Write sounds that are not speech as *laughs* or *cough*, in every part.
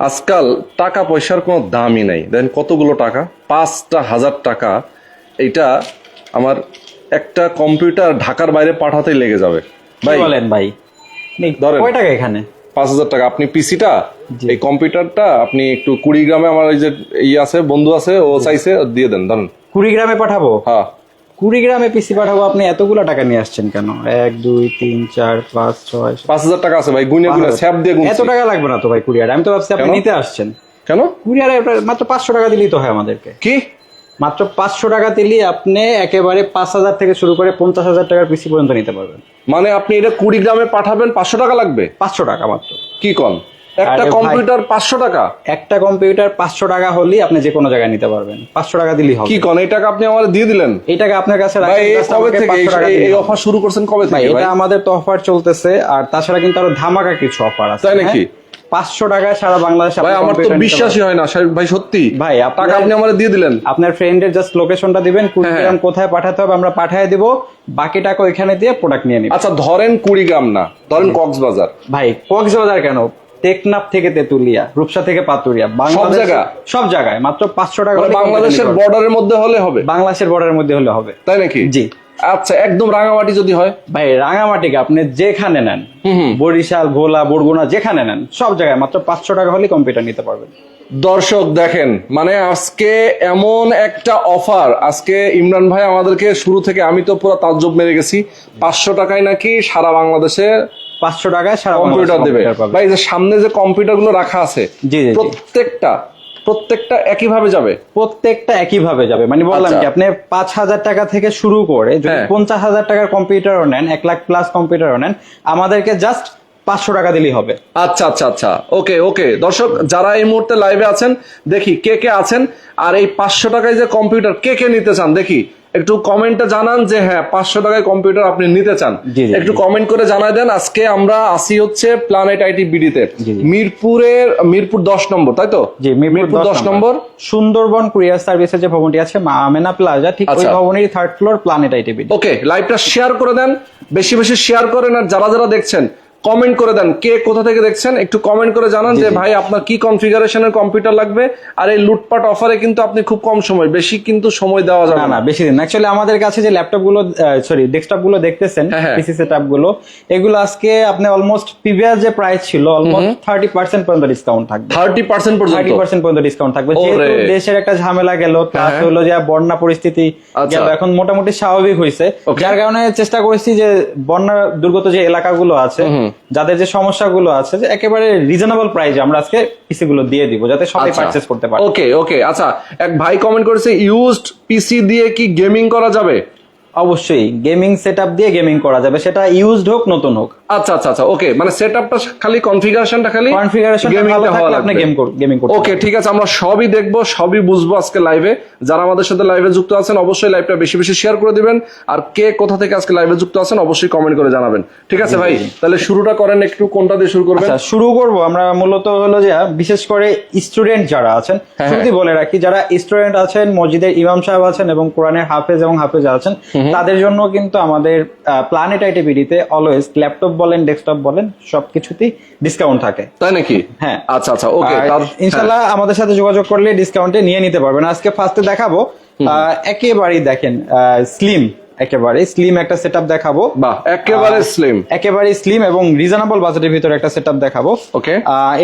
আজকাল টাকা পয়সার কোনো দামই নাই। দেন কতগুলো টাকা? পাঁচটা হাজার টাকা। এটা আমার একটা কম্পিউটার ঢাকার বাইরে পাঠাতেই লেগে যাবে। ভাই বলেন ভাই? ধরেন। কয় টাকা এখানে? পাঁচ হাজার টাকা। আপনি পিসিটা। এই কম্পিউটারটা আপনি একটু কুড়িগ্রামে আমার ওই যে ইয়ে আছে বন্ধু আছে ও চাইছে দিয়ে দেন ধরেন। কুড়িগ্রামে পাঠাবো? হ্যাঁ। কুড়িগ্রামে পিসি পাঠাবো আপনি এতগুলো টাকা নিয়ে আসছেন কেন? এক দুই তিন চার পাঁচ ছয় পাঁচ হাজার টাকা আছে ভাই গুনে গুনে স্যাপ দিয়ে এত টাকা লাগবে না তো ভাই কুরিয়ারে? আমি তো ভাবছি আপনি নিতে আসছেন। কেন? কুরিয়ারে মাত্র পাঁচশো টাকা দিলেই তো হয় আমাদেরকে। কি? মাত্র পাঁচশো টাকা দিলেই আপনি একেবারে পাঁচ হাজার থেকে শুরু করে পঞ্চাশ হাজার টাকার পিসি পর্যন্ত নিতে পারবেন। মানে আপনি এটা কুড়িগ্রামে পাঠাবেন পাঁচশো টাকা লাগবে? পাঁচশো টাকা মাত্র। কি কন? একটা কম্পিউটার পাঁচশো টাকা? একটা কম্পিউটার পাঁচশো টাকা হলেই আপনি যে কোনো জায়গায় নিতে পারবেন। পাঁচশো টাকা দিলেই হবে। কি কন? এই টাকা আপনি আমার দিয়ে দিলেন? এই টাকা আপনার কাছে এই। অফার শুরু করছেন কবে থেকে এটা আমাদের তো অফার চলতেছে আর তাছাড়া কিন্তু আরও ধামাকা কিছু অফার আছে তাই নাকি? পাঁচশো টাকায় সারা বাংলাদেশে ভাই আমার তো বিশ্বাসই হয় না ভাই সত্যি। ভাই, টাকা আপনি আমার দিয়ে দিলেন। আপনার ফ্রেন্ডের জাস্ট লোকেশনটা দিবেন কুড়িগ্রাম কোথায় পাঠাতে হবে আমরা পাঠিয়ে দিব বাকি টাকা ওইখানে দিয়ে প্রোডাক্ট নিয়ে নিব আচ্ছা ধরেন কুড়িগ্রাম না ধরেন কক্সবাজার। ভাই কক্সবাজার কেন? টেকনাফ থেকে তেতুলিয়া রূপসা থেকে পাতুরিয়া বাংলাদেশ? সব জায়গায় মাত্র পাঁচশো টাকা মানে বাংলাদেশের বর্ডারের মধ্যে হলে হবে? বাংলাদেশের বর্ডারের মধ্যে হলে হবে। তাই নাকি? জি। আচ্ছা একদম রাঙামাটি যদি হয়? ভাই রাঙামাটিকে আপনি যেখানে নেন বরিশাল ভোলা বরগুনা যেখানে নেন সব জায়গায় মাত্র পাঁচশো টাকা হলে কম্পিউটার নিতে পারবেন। দর্শক দেখেন মানে আজকে এমন একটা অফার আজকে ইমরান ভাই আমাদেরকে শুরু থেকে আমি তো পুরো তাজ্জব মেরে গেছি পাঁচশো টাকায় নাকি সারা বাংলাদেশে পাঁচশো টাকায় সারা কম্পিউটার দেবে। ভাই যে সামনে যে কম্পিউটারগুলো রাখা আছে জি, জি, জি। প্রত্যেকটা প্রত্যেকটা একইভাবে যাবে? প্রত্যেকটা একই ভাবে যাবে। মানে বললাম আচ্ছা। কি আপনি পাঁচ হাজার টাকা থেকে শুরু করে যদি হ্যাঁ। পঞ্চাশ হাজার টাকার কম্পিউটারও নেন এক লাখ প্লাস কম্পিউটারও নেন আমাদেরকে জাস্ট পাঁচশো টাকা দিলেই হবে। আচ্ছা আচ্ছা আচ্ছা। ওকে ওকে। দর্শক যারা এই মুহূর্তে লাইভে আছেন দেখি কে কে আছেন আর এই পাঁচশো টাকায় যে কম্পিউটার কে কে নিতে চান দেখি। একটু কমেন্টে জানান যে হ্যাঁ পাঁচশো টাকায় কম্পিউটার আপনি নিতে চান। একটু কমেন্ট করে জানাই দেন। আজকে আমরা আসি হচ্ছে প্ল্যানেট আইটি বিডিতে। মিরপুরের মিরপুর দশ নম্বর তাই তো? জি মিরপুর দশ নম্বর। সুন্দরবন কুরিয়ার সার্ভিসের যে ভবনটি আছে মা আমেনা প্লাজা ঠিক ওই। ভবনের third floor Planet ITV okay লাইভটা শেয়ার করে দেন। বেশি বেশি শেয়ার করেন আর যারা যারা দেখছেন কমেন্ট করে দেন। কে কোথা থেকে দেখছেন? একটু কমেন্ট করে জানান যে ভাই আপনার কি কনফিগারেশনের কম্পিউটার লাগবে? আর এই লুটপাট অফারে কিন্তু আপনি খুব কম সময় বেশি কিন্তু সময় দেওয়া যাবে না না। বেশি দিন অ্যাকচুয়ালি আমাদের কাছে যে ল্যাপটপগুলো সরি ডেস্কটপগুলো দেখতেছেন হ্যাঁ, হ্যাঁ। পিসি সেটআপগুলো এগুলো আজকে আপনি অলমোস্ট প্রিভিয়াস যে প্রাইস ছিল অলমোস্ট থার্টি পার্সেন্ট পর্যন্ত ডিসকাউন্ট থাকবে। থার্টি পার্সেন্ট পর্যন্ত। থার্টি পার্সেন্ট পর্যন্ত ডিসকাউন্ট থাকবে। যেহেতু দেশের একটা ঝামেলা গেল প্লাস হ্যাঁ। হলো যে বন্যা পরিস্থিতি আচ্ছা। গেল এখন মোটামুটি স্বাভাবিক হয়েছে। যার কারণে চেষ্টা করেছি যে বন্যা দুর্গত যে এলাকাগুলো আছে যাদের যে সমস্যাগুলো আছে যে একেবারে রিজনেবল প্রাইসে আমরা আজকে পিসি গুলো দিয়ে দিব যাতে সবাই পারচেজ করতে পারে। ওকে ওকে আচ্ছা এক ভাই কমেন্ট করেছে ইউজড পিসি দিয়ে কি গেমিং করা যাবে? অবশ্যই গেমিং সেটআপ দিয়ে গেমিং করা যাবে। সেটা ইউজড হোক নতুন হোক। আচ্ছা আচ্ছা আচ্ছা ওকে মানে সেটআপটা খালি কনফিগারেশনটা খালি কনফিগারেশন ভালো থাকলে আপনি। গেম গেমিং করতে ওকে ঠিক আছে আমরা সবই দেখব সবই বুঝব আজকে লাইভে যারা আমাদের সাথে লাইভে যুক্ত আছেন অবশ্যই লাইভটা বেশি বেশি শেয়ার করে দিবেন। আর কে কোথা থেকে আজকে লাইভে যুক্ত আছেন অবশ্যই কমেন্ট করে জানাবেন। ঠিক আছে ভাই? তাহলে শুরুটা করেন একটু কোনটা দিয়ে শুরু করবেন? আচ্ছা শুরু করব। আমরা মূলত হলো যে বিশেষ করে স্টুডেন্ট যারা আছেন হ্যাঁ, শুরুতেই বলে রাখি যারা স্টুডেন্ট আছেন মসজিদের ইমাম সাহেব আছেন এবং কোরআনের হাফেজ এবং হাফেজ আছেন তাদের জন্য কিন্তু আমাদের প্ল্যানেট আইটিভিডিতে অলওয়েজ ল্যাপটপ বলেন ডেস্কটপ বলেন সবকিছুতেই ডিসকাউন্ট থাকে। তাই নাকি? হ্যাঁ। আচ্ছা আচ্ছা ওকে ইনশাআল্লাহ আমাদের সাথে যোগাযোগ করলে ডিসকাউন্টে নিয়ে নিতে পারবেন। আজকে ফার্স্টে দেখাবো আহ, একেবারেই দেখেন স্লিম একেবারে স্লিম একটা সেটআপ দেখাবো। বাহ একেবারে স্লিম একেবারে স্লিম এবং রিজনেবল বাজেটের ভিতরে একটা সেটআপ দেখাবো। ওকে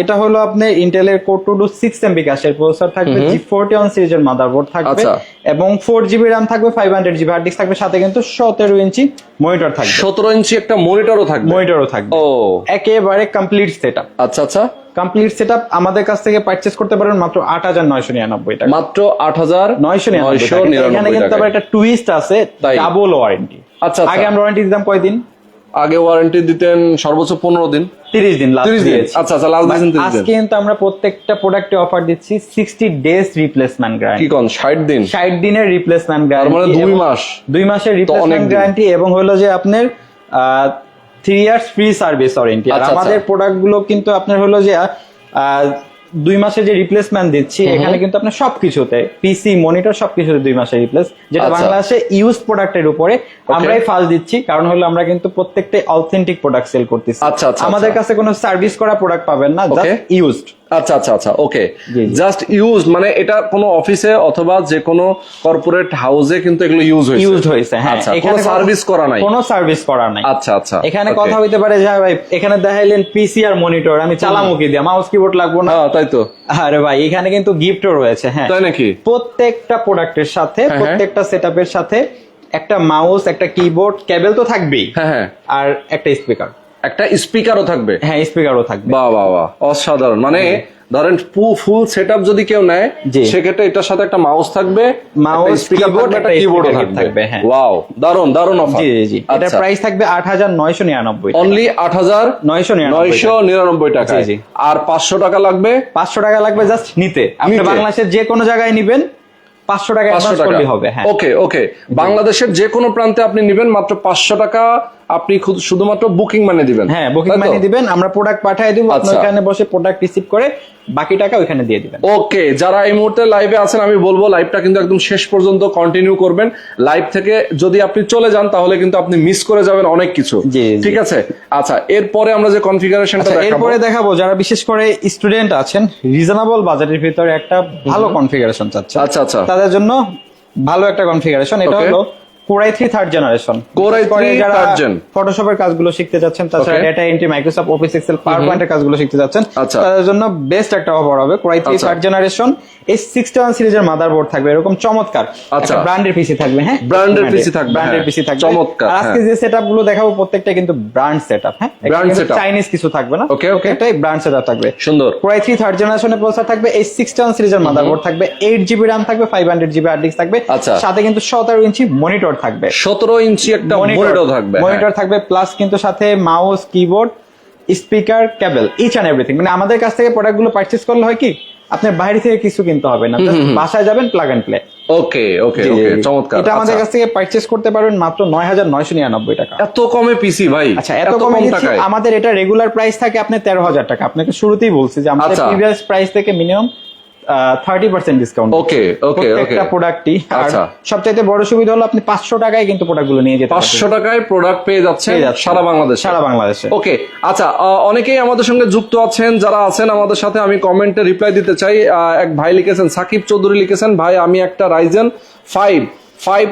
এটা হলো আপনার ইন্টেলের core two two six MB ক্যাশের প্রসেসর থাকবে জি ফোরটি ওয়ান সিরিজের মাদারবোর্ড থাকবে আচ্ছা। এবং ফোর জিবি র্যাম থাকবে five hundred GB hard disk থাকবে সাথে কিন্তু সতেরো ইঞ্চি মনিটর থাকবে। সতেরো ইঞ্চি একটা মনিটরও থাকবে। মনিটরও থাকবে। ও। একেবারে কমপ্লিট সেটআপ আচ্ছা আচ্ছা। কমপ্লিট সেটআপ আমাদের কাছ থেকে পারচেস করতে পারেন মাত্র আট হাজার নয়শো নিরানব্বই টাকা। মাত্র আট হাজার নয়শো নিরানব্বই নয়শো টাকা। এখানে কিন্তু আবার একটা টুইস্ট আছে ডাবল ওয়ারেন্টি আচ্ছা, আচ্ছা। আগে আমরা ওয়ারেন্টি দিতাম কয়দিন? আগে ওয়ারেন্টি দিতেন সর্বোচ্চ পনেরো দিন। তিরিশ দিন লাস্ট 30 দিন। দিয়েছি। আচ্ছা, আচ্ছা, last দিয়েছেন 30 দিন। আজকে কিন্তু আমরা প্রত্যেকটা প্রোডাক্টে অফার দিচ্ছি সিক্সটি ডেজ রিপ্লেসমেন্ট কি গ্যারান্টি কন ষাট দিন? ষাট দিনের রিপ্লেসমেন্ট তার মানে গ্যারান্টি দুই মাস। দুই মাসের অনেক রিপ্লেসমেন্ট গ্যারান্টি এবং হলো যে আপনার three years free service warranty আর আচ্ছা, আচ্ছা। আমাদের প্রোডাক্টগুলো কিন্তু আপনার হলো যে দুই মাসের যে রিপ্লেসমেন্ট দিচ্ছি এখানে কিন্তু আপনার সবকিছুতে পিসি মনিটর সবকিছুতে দুই মাসে রিপ্লেস যেটা আচ্ছা। বাংলাদেশে ইউজ প্রোডাক্টের উপরে আমরাই ফার্স্ট দিচ্ছি কারণ হলো আমরা কিন্তু প্রত্যেকটা অথেন্টিক প্রোডাক্ট সেল করতেছি। আমাদের। কাছে কোনো সার্ভিস করা প্রোডাক্ট পাবেন না জাস্ট ইউজড আচ্ছা আচ্ছা আচ্ছা ওকে। জাস্ট ইউজ মানে এটা কোনো অফিসে অথবা যে কোনো কর্পোরেট হাউসে কিন্তু এগুলো ইউজ হয়েছে। ইউজড হয়েছে হ্যাঁ। আচ্ছা কোনো এখানে সার্ভিস করা নাই। কোনো সার্ভিস করা নাই। আচ্ছা আচ্ছা এখানে কথা হইতে পারে যে হ্যাঁ ভাই এখানে দেখাইলেন পিসি আর মনিটর আমি চালামুখী দিয়ে মাউস কিবোর্ড লাগবো না? হ্যাঁ তাই তো। আরে ভাই এখানে কিন্তু গিফটও রয়েছে হ্যাঁ। তাই নাকি? প্রত্যেকটা প্রোডাক্টের সাথে হ্যাঁ। প্রত্যেকটা সেটআপের সাথে একটা মাউস একটা কিবোর্ড কেবল তো থাকবেই। হ্যাঁ হ্যাঁ। আর একটা স্পিকার একটা স্পিকারও থাকবে। হ্যাঁ স্পিকারও থাকবে। বাহ বাহ বাহ অসাধারণ। মানে ধরেন ফুল সেটআপ যদি কেউ নেয়। সেক্ষেত্রে এটার সাথে একটা মাউস থাকবে keyboard, থাকবে একটা speaker থাকবে। হ্যাঁ। ওয়াও দারুণ দারুণ অফার জি জি আচ্ছা। প্রাইস থাকবে আট হাজার নয়শো নিরানব্বই অনলি আট হাজার নয়শো নিরানব্বই নয়শো নিরানব্বই টাকা জি, জি। আর পাঁচশো টাকা লাগবে? পাঁচশো টাকা লাগবে জাস্ট নিতে। আপনি বাংলাদেশের যে কোনো জায়গায় নিবেন পাঁচশো টাকা অ্যাডভান্স টাকা। হবে হ্যাঁ। ওকে ওকে বাংলাদেশের যে কোনো প্রান্তে আপনি নিবেন মাত্র পাঁচশো টাকা আপনি শুধুমাত্র বুকিং মানে দিবেন। হ্যাঁ বুকিং? মানি দিবেন আমরা প্রোডাক্ট পাঠিয়ে দিব আচ্ছা। ওখানে বসে প্রোডাক্ট রিসিভ করে বাকি টাকা ওখানে দিয়ে দিবেন। ওকে যারা এই মুহূর্তে লাইভে আছেন আমি বলব লাইভটা কিন্তু একদম শেষ পর্যন্ত কন্টিনিউ করবেন। লাইভ থেকে যদি আপনি চলে যান তাহলে কিন্তু আপনি মিস করে যাবেন অনেক কিছু। ঠিক আছে? আচ্ছা এরপরে আমরা যে কনফিগারেশনটা আচ্ছা দেখাবো। এরপরে দেখাবো যারা বিশেষ করে স্টুডেন্ট আছেন রিজনেবল বাজেটের ভিতরে একটা ভালো কনফিগারেশন চাচ্ছে আচ্ছা আচ্ছা। তাদের জন্য ভালো একটা কনফিগারেশন এটা হলো core i three third generation i3 third gen। ফটোশপের কাজগুলো শিখতে যাচ্ছেন তাছাড়া data entry Microsoft Office Excel কাজগুলো শিখতে যাচ্ছেন আচ্ছা। তাদের জন্য বেস্ট একটা অফার হবে core i three. Third generation এই সিক্সটি ওয়ান সিরিজের মাদারবোর্ড থাকবে এরকম চমৎকার আচ্ছা। ব্র্যান্ডের পিসি থাকবে হ্যাঁ এর PC থাকবে, ব্র্যান্ডের। পিসি থাকবে চমৎকার, আজকে হ্যাঁ। যে দেখাবো প্রত্যেকটা কিন্তু ব্র্যান্ড সেটআপ হ্যাঁ setup। চাইনিজ কিছু থাকবে না Okay, okay. এটাই ব্র্যান্ড সেটআপ থাকবে সুন্দর কোরাই থ্রি থার্ড জেনারেশনের প্রসেসর থাকবে এই সিক্সটি ওয়ান সিরিজের মাদারবোর্ড থাকবে এইট জিবি র্যাম থাকবে five hundred GB hard disk থাকবে আচ্ছা। সাথে কিন্তু সতেরো ইঞ্চি মনিটর থাকবে। সতেরো ইঞ্চি একটা মনিটর থাকবে হ্যাঁ। মনিটর থাকবে প্লাস কিন্তু সাথে mouse keyboard speaker cable each and everything মানে আমাদের কাছ থেকে প্রোডাক্টগুলো পারচেস করলে হয় কি আপনার বাইরে থেকে কিছু কিনতে হবে না। বাসায় যাবেন plug and play okay okay চমৎকার। এটা আমাদের আচ্ছা। কাছ থেকে পারচেস করতে পারবেন মাত্র নয় হাজার নয়শো নিরানব্বই টাকা। এত কমে পিসি ভাই। আচ্ছা এত কমে টাকায়। আমাদের এটা রেগুলার প্রাইস থাকে তেরো হাজার টাকা। আপনাকে শুরুতেই বলছি যে আমাদের আচ্ছা। প্রিভিয়াস প্রাইস থেকে minimum thirty percent discount okay okay প্রত্যেকটা প্রোডাক্টই আচ্ছা। সবচাইতে বড় সুবিধা হলো আপনি পাঁচশো টাকায় কিন্তু প্রোডাক্টগুলো নিয়ে যেতে পাঁচশো টাকায় প্রোডাক্ট পেয়ে যাচ্ছে যাচ্ছেন। সারা বাংলাদেশ। সারা বাংলাদেশে। ওকে আচ্ছা অনেকেই আমাদের সঙ্গে যুক্ত আছেন যারা আছেন আমাদের সাথে আমি কমেন্টে রিপ্লাই দিতে চাই। আহ, এক ভাই লিখেছেন সাকিব চৌধুরী লিখেছেন ভাই আমি একটা Ryzen five five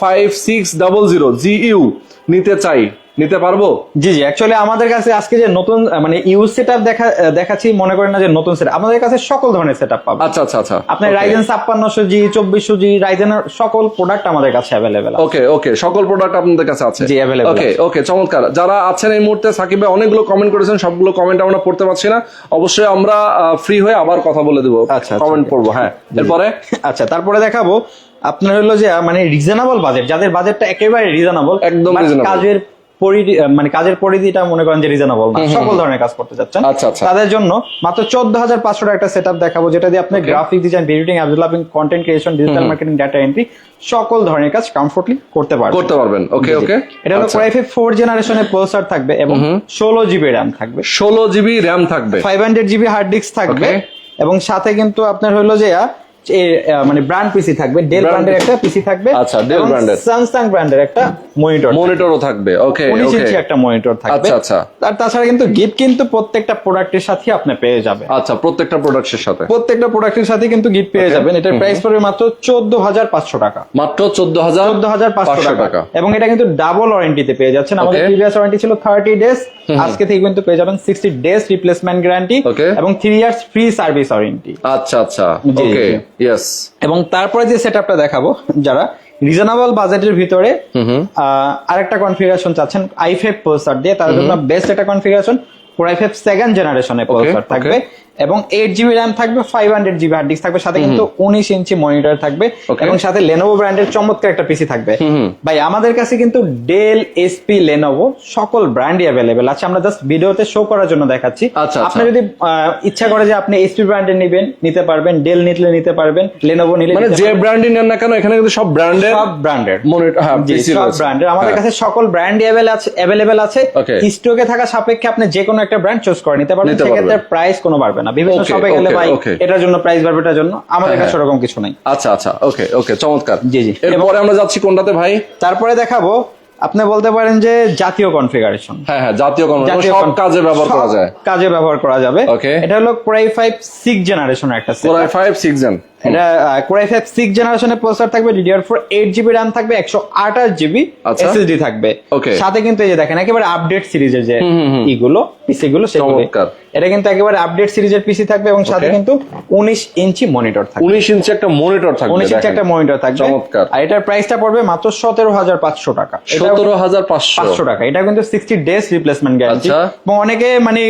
five six double zero GU নিতে চাই। নিতে পারব? জি জি। অ্যাকচুয়ালি আমাদের কাছে আজকে যে নতুন মানে ইউজ সেটআপ দেখা দেখাচ্ছি মনে করেন না যে নতুন সেট আমাদের কাছে সকল ধরনের সেটআপ পাবেন আচ্ছা আচ্ছা আচ্ছা। আপনার রাইজেন ছাপ্পান্নশো জি চব্বিশশো জি রাইজেনের সকল প্রোডাক্ট আমাদের কাছে অ্যাভেলেবেল ওকে ওকে সকল প্রোডাক্ট আপনাদের কাছে আছে। জি, available ওকে ওকে চমৎকার। যারা আছেন এই মুহূর্তে সাকিব ভাই অনেকগুলো কমেন্ট করেছেন সবগুলো কমেন্ট আমরা পড়তে পারছি না। অবশ্যই আমরা ফ্রি হয়ে আবার কথা বলে দেবো। আচ্ছা, আচ্ছা, কমেন্ট পড়ব হ্যাঁ। এরপরে? *laughs* আচ্ছা তারপরে দেখাবো। আপনার হলো যে মানে রিজনেবল বাজেট যাদের বাজেটটা একেবারে রিজনেবল একদম। কাজের পরিধি মানে কাজের পরিধিটা মনে করেন যে রিজনেবল না। সকল ধরনের কাজ করতে যাচ্ছেন আচ্ছা, আচ্ছা। তাদের জন্য মাত্র চোদ্দ হাজার পাঁচশো একটা সেট দেখাবো যেটা দিয়ে আপনি graphic design ভিডিওটিং app developing content creation digital marketing data entry সকল ধরনের কাজ কমফোর্টলি করতে পারবেন। করতে পারবেন। ওকে। ওকে এটা হলো কোরাই ফাইভ ফোর জেনারেশনের প্রসেসর থাকবে এবং ষোলো জিবি র্যাম থাকবে। ষোলো জিবি র্যাম থাকবে। Five hundred GB hard disk থাকবে এবং সাথে কিন্তু আপনার হলো যে মানে ব্র্যান্ড পিসি থাকবে ডেল ব্র্যান্ডের একটা পিসি থাকবে আচ্ছা, brand এর। স্যামসাং ব্র্যান্ডের একটা মনিটর মনিটরও থাকবে ওকে ওকে ইঞ্চি একটা মনিটর থাকবে। আচ্ছা, আচ্ছা। আর তাছাড়া কিন্তু গিফট কিন্তু প্রত্যেকটা প্রোডাক্টের সাথে আপনি পেয়ে যাবেন। আচ্ছা প্রত্যেকটা প্রোডাক্টের সাথে? প্রত্যেকটা প্রোডাক্টের সাথে কিন্তু গিফট পেয়ে যাবেন। এটার প্রাইস পড়বে মাত্র চোদ্দ হাজার পাঁচশো টাকা। মাত্র চোদ্দ হাজার চোদ্দ হাজার পাঁচশো টাকা। এবং এটা কিন্তু ডাবল ওয়ারেন্টিতে পেয়ে যাচ্ছেন। আমাদের. প্রিভিয়াস ওয়ারেন্টি ছিল থার্টি ডেজ আজকে থেকে কিন্তু পেয়ে যাবেন সিক্সটি ডেজ রিপ্লেসমেন্ট গ্যারান্টি এবং three years free service warranty আচ্ছা আচ্ছা। ওকে। ইয়েস এবং তারপরে যে সেটআপটা দেখাবো যারা রিজনেবল বাজেটের ভিতরে আরেকটা কনফিগারেশন চাচ্ছেন i5 ফাইভ প্রসেসর দিয়ে তার জন্য বেস্ট একটা configuration core i5 five second জেনারেশনের প্রসেসর থাকবে। এবং এইট জিবি র্যাম থাকবে five hundred GB hard disk থাকবে সাথে কিন্তু উনিশ ইঞ্চি মনিটর থাকবে এবং সাথে লেনোভো ব্র্যান্ডের চমৎকার একটা পিসি থাকবে। ভাই আমাদের কাছে কিন্তু ডেল এসপি লেনোভো সকল ব্র্যান্ডই অ্যাভেলেবেল আছে। আমরা জাস্ট ভিডিওতে শো করার জন্য দেখাচ্ছি। আচ্ছা, আচ্ছা। আপনি যদি ইচ্ছা করে যে আপনি এসপি ব্র্যান্ডের নেবেন নিতে পারবেন ডেল নিলে নিতে পারবেন লেনোভো নিলে মানে নিতে যে ব্র্যান্ডই নেন না কেন এখানে কিন্তু সব ব্র্যান্ডের সব ব্র্যান্ডের মনিটর হ্যাঁ PC সব ব্র্যান্ডের আমাদের হ্যাঁ। কাছে সকল ব্র্যান্ড অ্যাভেলেবেল আছে Okay. স্টকে থাকা সাপেক্ষে আপনি যে কোনো একটা ব্র্যান্ড চুজ করে নিতে পারবেন। নিতে সেক্ষেত্রে। প্রাইস কোনো বাড়বে না। বিভিন্ন শপে গেলে ভাই এটার জন্য প্রাইস বাড়বে এটার জন্য। আমাদের হ্যাঁ, কাছে ওরকম কিছু নাই। আচ্ছা আচ্ছা ওকে ওকে চমৎকার। জি, জি। এরপরে আমরা যাচ্ছি কোনটাতে ভাই? তারপরে দেখাবো আপনি বলতে পারেন যে জাতীয় কনফিগারেশন হ্যাঁ হ্যাঁ জাতীয় কনফিগারেশন সব কাজে ব্যবহার করা যায়। কাজে ব্যবহার করা যাবে। এটা হলো কোরাই ফাইভ সিক্স জেনারেশনের একটা set core i five six gen এটা কোরাই ফাইভ সিক্স জেনারেশনের প্রসেসর থাকবে DDR four eight GB RAM থাকবে একশো আঠাশ জিবি। এসএসডি থাকবে। সাথে কিন্তু এই যে দেখেন একেবারে আপডেট সিরিজের যে ইগুলো পিসি গুলো সেগুলো। এটা কিন্তু একেবারে আপডেট সিরিজের পিসি থাকবে এবং সাথে কিন্তু উনিশ ইঞ্চি মনিটর থাকবে। উনিশ ইঞ্চি একটা মনিটর থাকবে উনিশ ইঞ্চি একটা মনিটর থাকবে। চমৎকার। আর এটার প্রাইসটা পড়বে মাত্র সতেরো হাজার পাঁচশো টাকা। সতেরো হাজার পাঁচশো। টাকা। এটা কিন্তু সিক্সটি ডেজ রিপ্লেসমেন্ট গ্যারান্টি আচ্ছা। এবং অনেকে মানে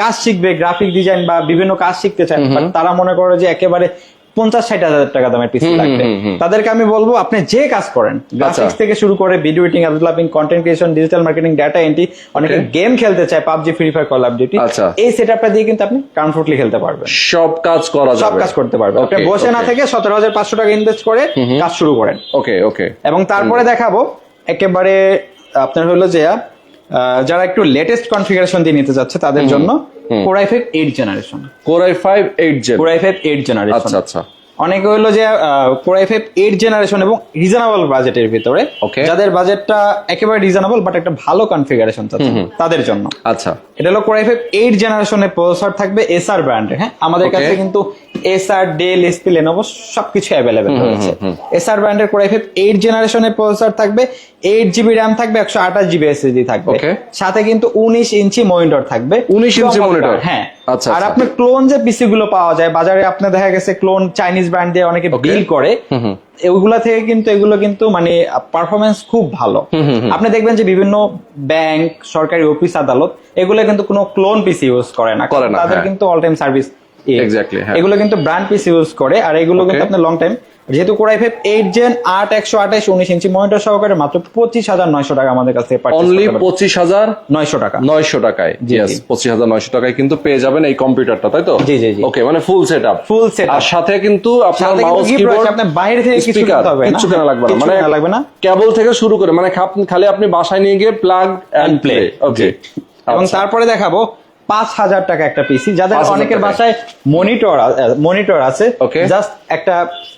কাজ শিখবে গ্রাফিক ডিজাইন বা বিভিন্ন কাজ শিখতে চায় তারা মনে করে যে একেবারে পঞ্চাশ ষাট হাজার টাকা দামের পিসি লাগবে। তাদেরকে আমি বলব আপনি যে কাজ করেন গ্রাফিক্স থেকে শুরু করে video editing developing content creation digital marketing data entry অনেকে গেম খেলতে চায় PUBG Free Fire Call of Duty আচ্ছা। এই সেটআপটা দিয়ে কিন্তু আপনি কমফোর্টলি খেলতে পারবেন। সব কাজ করা সব কাজ করতে পারবেন। আপনি বসে না থেকে সতেরো হাজার পাঁচশো টাকা ইনভেস্ট করে কাজ শুরু করেন। ওকে ওকে এবং তারপরে দেখাবো একেবারে আপনার হলো যে যারা একটু লেটেস্ট কনফিগারেশন দিয়ে নিতে যাচ্ছে তাদের জন্য core i five eight generation core i five eight core i five eight generation আচ্ছা আচ্ছা। অনেকে হলো যে core i five eight generation এবং রিজনেবল বাজেটের ভিতরে. যাদের বাজেটটা একেবারে রিজনেবল বাট একটা ভালো কনফিগারেশন তাদের জন্য। আচ্ছা। এটা হলো কোরাই ফাইভ এইট জেনারেশনের প্রসেসর থাকবে এসআর ব্র্যান্ডের হ্যাঁ? আমাদের কাছে কিন্তু এসআর ডেল এসপি লেনোভো সবকিছু অ্যাভেলেবেল রয়েছে। এসআর ব্র্যান্ডের কোরাই ফাইভ এইট জেনারেশনের প্রসেসর থাকবে এইট জিবি র্যাম থাকবে একশো আঠাশ জিবি এসএসডি থাকবে। সাথে কিন্তু উনিশ ইঞ্চি মনিটর থাকবে। 19 ইঞ্চি মনিটর হ্যাঁ। আচ্ছা, আর আচ্ছা। আপনার ক্লোন যে পিসি গুলো পাওয়া যায় বাজারে আপনার দেখা গেছে ক্লোন চাইনিজ ব্র্যান্ড দিয়ে অনেকে বিল করে। ওইগুলা থেকে কিন্তু এগুলো কিন্তু মানে পারফরমেন্স খুব ভালো। আপনি দেখবেন যে বিভিন্ন ব্যাংক সরকারি অফিস আদালত এগুলো কিন্তু কোনো ক্লোন পিসি ইউজ করে না। করে না, তাদের হ্যাঁ। কিন্তু অল টাইম সার্ভিস। এগুলো কিন্তু ব্র্যান্ড পিসি ইউজ করে আর এগুলো কিন্তু আপনি আপনার লং টাইম যেহেতু core i five eight gen আট একশো আঠাশ উনিশ ইঞ্চি মনিটর সহকারে মাত্র পঁচিশ হাজার নয়শো টাকা আমাদের কাছে অনলি পঁচিশ হাজার নয়শো টাকা। নয়শো টাকায়। জি, ইয়েস পঁচিশ হাজার নয়শো টাকায় কিন্তু পেয়ে যাবেন এই কম্পিউটারটা তাই তো? জি, জি। ওকে মানে full set up full set আর সাথে কিন্তু আপনার মাউস কিবোর্ড আপনার বাইরে থেকে কিছু কিনতে হবে না। কিছু কেনা লাগবে না। মানে লাগবে না। কেবল থেকে শুরু করে মানে খালি আপনি বাসায় নিয়ে গিয়ে প্লাগ এন্ড প্লে ওকে এবং তারপরে দেখাবো পাঁচ হাজার টাকা একটা পিসি যাদের অনেকের বাসায় মনিটর মনিটর আছে। জাস্ট একটা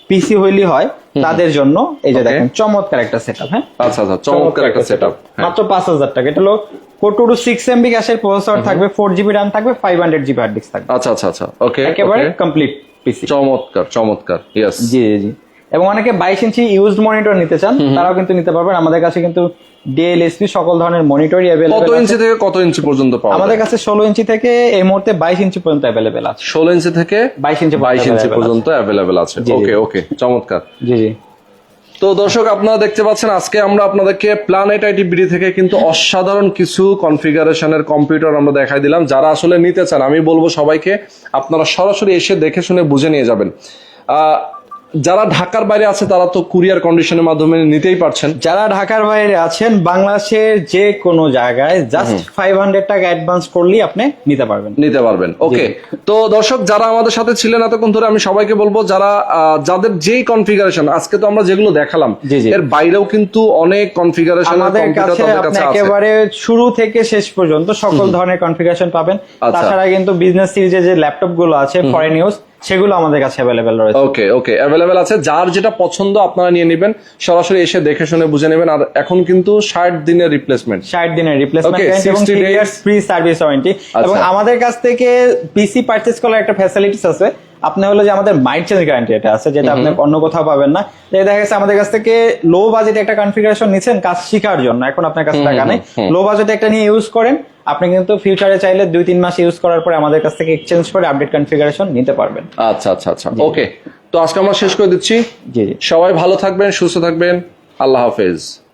পিসি হইলি হয় তাদের জন্য। এই যে দেখেন চমৎকার একটা সেটআপ হ্যাঁ? আচ্ছা আচ্ছা চমৎকার একটা সেট আপ মাত্র পাঁচ হাজার টাকা। এটা হলো কোটুরু সিক্স এমবি গ্যাসের প্রসেসর থাকবে ফোর জিবি র্যাম থাকবে five hundred GB hard disk থাকবে। আচ্ছা আচ্ছা আচ্ছা। ওকে একেবারে কমপ্লিট পিসি চমৎকার চমৎকার। ইয়েস জি জি। এবং অনেকে বাইশ ইঞ্চি ইউজড মনিটর নিতে চান তারাও কিন্তু নিতে পারবেন। আমাদের কাছে কিন্তু ডিএলএসপি সকল ধরনের মনিটরই কত ইঞ্চি থেকে কত ইঞ্চি পর্যন্ত পাওয়া আমাদের কাছে ষোলো ইঞ্চি থেকে এই মুহূর্তে বাইশ ইঞ্চি পর্যন্ত অ্যাভেলেবেল আছে। ষোলো ইঞ্চি থেকে 22 ইঞ্চি বাইশ পর্যন্ত ইঞ্চি পর্যন্ত অ্যাভেলেবেল আছে। ওকে ওকে চমৎকার। জি জি। তো দর্শক আপনারা দেখতে পাচ্ছেন আজকে আমরা আপনাদেরকে প্ল্যানেট আইটি বিডি থেকে কিন্তু অসাধারণ কিছু কনফিগারেশনের কম্পিউটার আমরা দেখাই দিলাম। যারা আসলে নিতে চান আমি বলব সবাইকে আপনারা সরাসরি এসে দেখে শুনে বুঝে নিয়ে যাবেন। আহ, যারা ঢাকার বাইরে আছে তারা তো কুরিয়ার কন্ডিশনের মাধ্যমে নিতেই পারছেন। যারা ঢাকার বাইরে আছেন বাংলাদেশের যে কোনো জায়গায় জাস্ট ফাইভ হান্ড্রেড টাকা অ্যাডভান্স করলেই আপনি নিতে পারবেন। নিতে পারবেন। ওকে তো দর্শক যারা আমাদের সাথে ছিলেন এতক্ষণ ধরে আমি সবাইকে বলব যারা যাদের যেই কনফিগারেশন আজকে তো আমরা যেগুলো দেখালাম। এর বাইরেও কিন্তু অনেক কনফিগারেশন আমাদের কাছে আপনি একেবারে শুরু থেকে শেষ পর্যন্ত সকল ধরনের কনফিগারেশন পাবেন। আচ্ছা। তাছাড়া কিন্তু বিজনেস সিরিজে যে ল্যাপটপগুলো আছে ফরেন ইউজ সেগুলো আমাদের কাছে অ্যাভেলেবেল রয়েছে। ওকে ওকে অ্যাভেলেবেল আছে। যার যেটা পছন্দ আপনারা নিয়ে নেবেন সরাসরি এসে দেখে শুনে বুঝে নেবেন। আর এখন কিন্তু ষাট দিনের রিপ্লেসমেন্ট ষাট দিনের রিপ্লেসমেন্ট এবং 60 days. Years free service warranty এবং আচ্ছা। আমাদের কাছ থেকে পিসি পারচেজ করার একটা ফ্যাসিলিটিস আছে। আপনি হলো যে আমাদের মাইন্ড চেঞ্জ গ্যারান্টি এটা আছে যেটা আপনি অন্য কোথাও পাবেন না। যে দেখা গেছে আমাদের কাছ থেকে লো বাজেটে একটা কনফিগারেশন নিচ্ছেন কাজ শেখার জন্য। এখন আপনার কাছে টাকা নেই। লো বাজেটে একটা নিয়ে ইউজ করেন। আপনি কিন্তু ফিউচারে চাইলে দুই তিন মাস ইউজ করার পরে আমাদের কাছ থেকে এক্সচেঞ্জ করে আপডেট কনফিগারেশন নিতে পারবেন। আচ্ছা আচ্ছা আচ্ছা। ওকে তো আজকে আমরা শেষ করে দিচ্ছি। জি জি। সবাই ভালো থাকবেন সুস্থ থাকবেন। আল্লাহ হাফেজ।